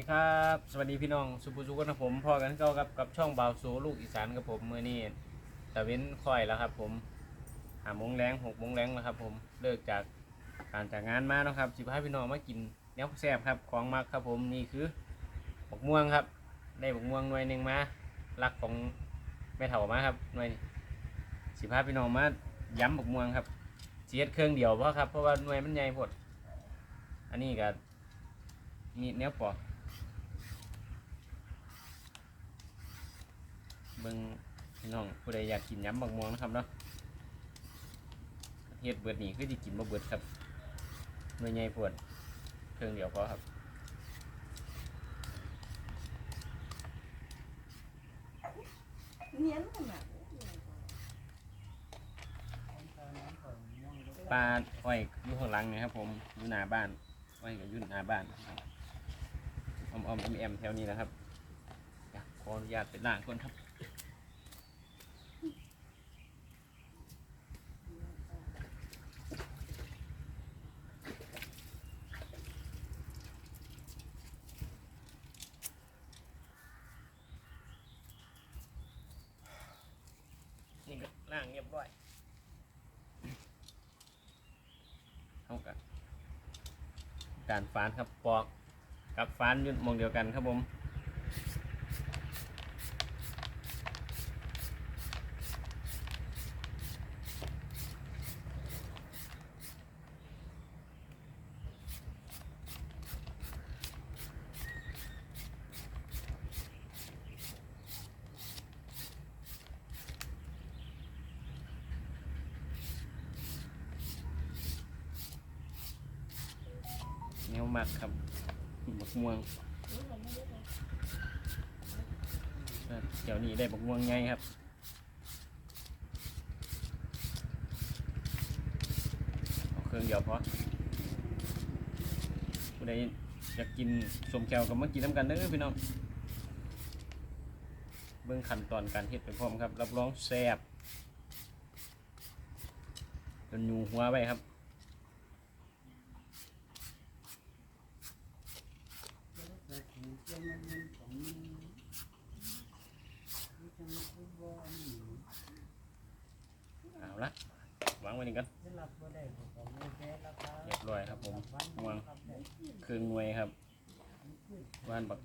ดีครับ สวัสดีพี่น้องสุภุสุขนะผมพ่อกันเก่ากับกับช่องบ่าวสูลูกอีสานกับผมเมื่อนี้ตะเว้นค่อยแล้วครับ ผมหามงแรงหกมงแรงแล้วครับ ผมเลิกจากการจากงานมาแล้วครับสิพาพี่น้องมากินแนวแซ่บครับของมักครับ ผมนี่คือบกม่วงครับ ได้บกม่วงหน่วยหนึ่งมารักของแม่เฒ่ามาครับหน่วยนี้สิพาพี่น้องมาย้ำบกม่วงครับเสียดเครื่องเดียวเพราะครับเพราะว่าหน่วยมันใหญ่พดอันนี้ก็มีแนวปอก เบิ่งพี่น้องผู้ใดอยากกินยำบักม่วงนะครับเนาะเฮ็ดเบิดนี่คือสิกินบ่เบิดครับหน่วยใหญ่ปวดเครื่องเดียวพอครับเนียนขนาดปลาอ้อยอยู่ข้างหลังนี่ครับผมอยู่หน้าบ้านอ้อยก็อยู่หน้าบ้านออมออมแอมแถวนี้นะครับขออนุญาตไปล้างก่อนครับ ล่างเรียบร้อยเท่ากับการฟานครับปอกกับฟานยุ่หมองเดียวกันครับผม มักครับบักม่วงเดี๋ยวนี้ได้บักม่วงไงครับเอาเครื่องเดียวพอผู้ใดอยากกินสมแก้วก็มากินน้ำกันเด้อพี่น้องเบื้องขั้นตอนการเฮ็ดไปพร้อมครับ รับรองแซ่บจนอยู่หัวไปครับ เอาละวางไว้นี่กัน เรียบร้อยครับผมวงเครื่องหน่วยครับว่านบัก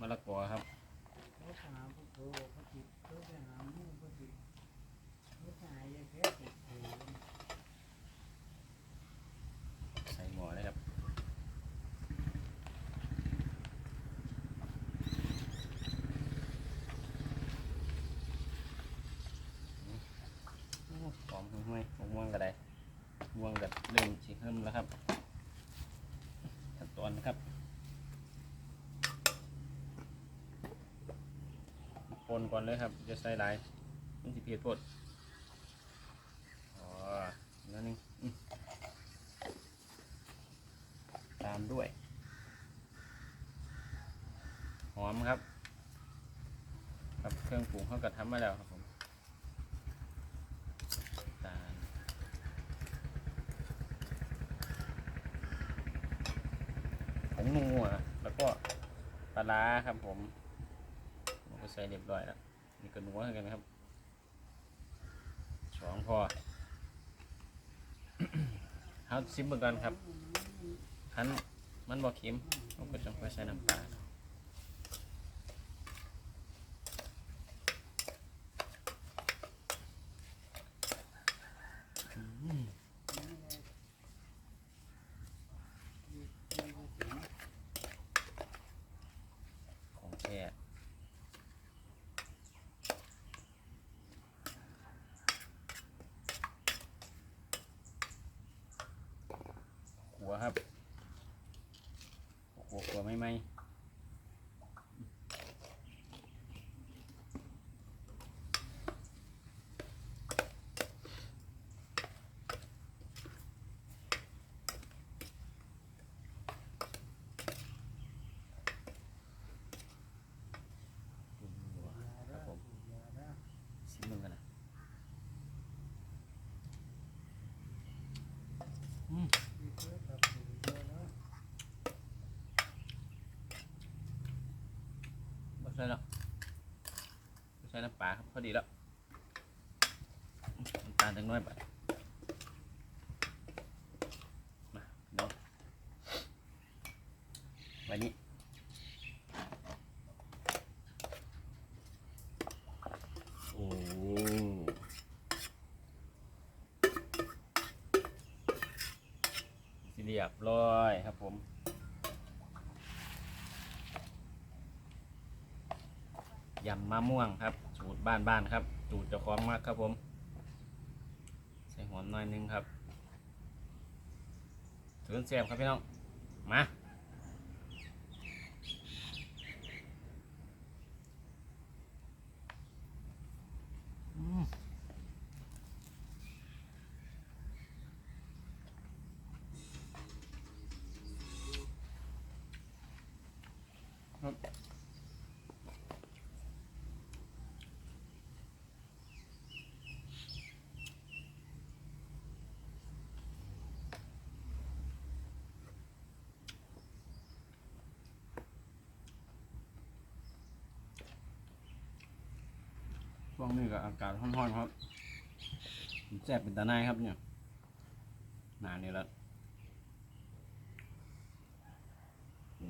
มะละกอครับ ใส่หม้อเลยครับหอมห้วยๆม่วงๆก็ได้ม่วงแบบ เริ่มแล้วครับ ขั้นตอนนะครับคนก่อนเลยครับจะใส่หลายมันสิเพียดพดอ๋อแล้วนึงอืมตามด้วย หอมครับกับเครื่องปรุงเขาก็ทำมาแล้วครับผมตาลผงนั วแล้วกปลาครับผมผมก็ใส่เรียบร้อยแล้วนี่ก็นัวเหมือนกันครับสองพอเอาซิมเบอร์กันครับคันมันบอกเค็มผมก็จะไปใส่น้ำปลาอืมของแท้หั วครับหัวหัวไม่ไหมหัวครับผมชิมมึงกันนะอืม ได้แล้วใช้ น้ำปลาครับพอดีแล้วน้ำตาลจังน้อยไปมาเดี๋ยวไว้นี้โอ้สิเรียบร้อยครับผมยำมะม่วงครับ สูตรบ้านบ้านๆครับ สูตรเจ้าของมากครับผม ใส่หอมหน่อยนึงครับถือเสียบครับพี่น้อง มา ช่วงนี้ก็อากาศร้อนๆครับแซ่บเป็นตาหนายครับเนี่ยนานี่แล้วอ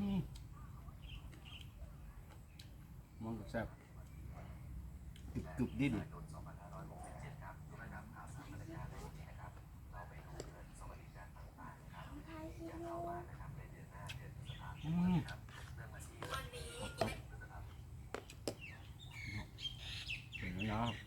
ืมมันก็แซ่บ กรุบดิ้นอืมเป็นไงครับ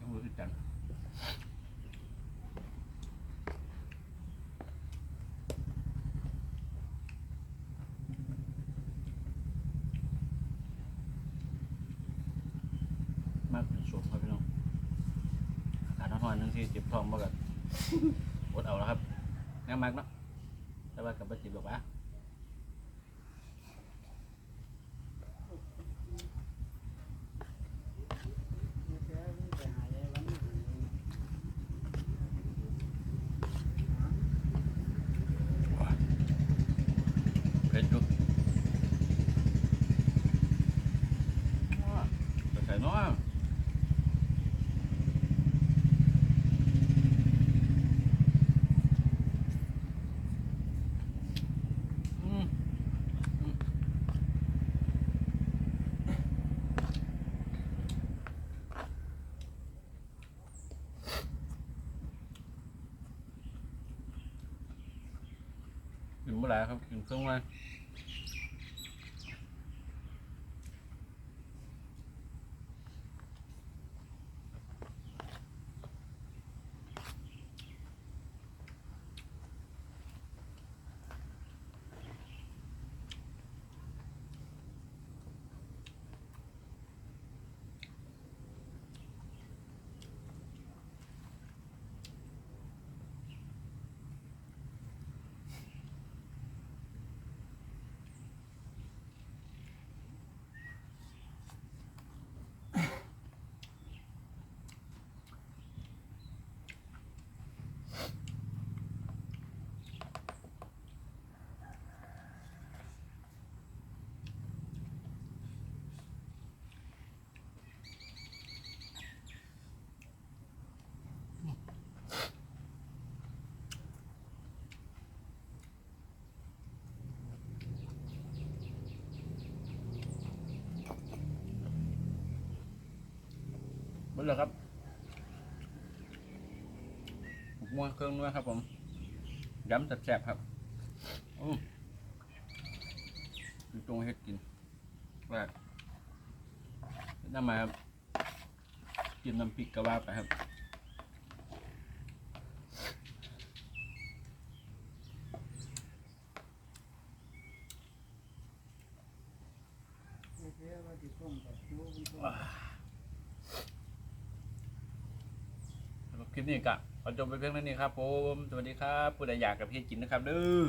ยังรู้สึกจังมากเป็นสุกครับพี่น้อง อากาศร้อนๆนั่งที่เจ็บท้องบ่กันอดเอาแล้วครับงั้นมากเนาะแต่ว่ากับบ่เจิบหรอกวะเผ็ดอยู่ใส่น้อย กินเมื่อไหร่ครับกินเครื่องไว้ เลยครับมกม่วงเครื่องด้วยครับผมย้ำแซ่บๆครับอืมอตรงเฮ็ดกินว่าน้ำมาครับกินน้ำพริกกะว่าไปครับสำหรับค ลิปนี้ก็ขอจบไปเพียงเท่านี้ครับผม สวัสดีครับ ผู้ใดอยากกับพี่กินนะครับเด้อ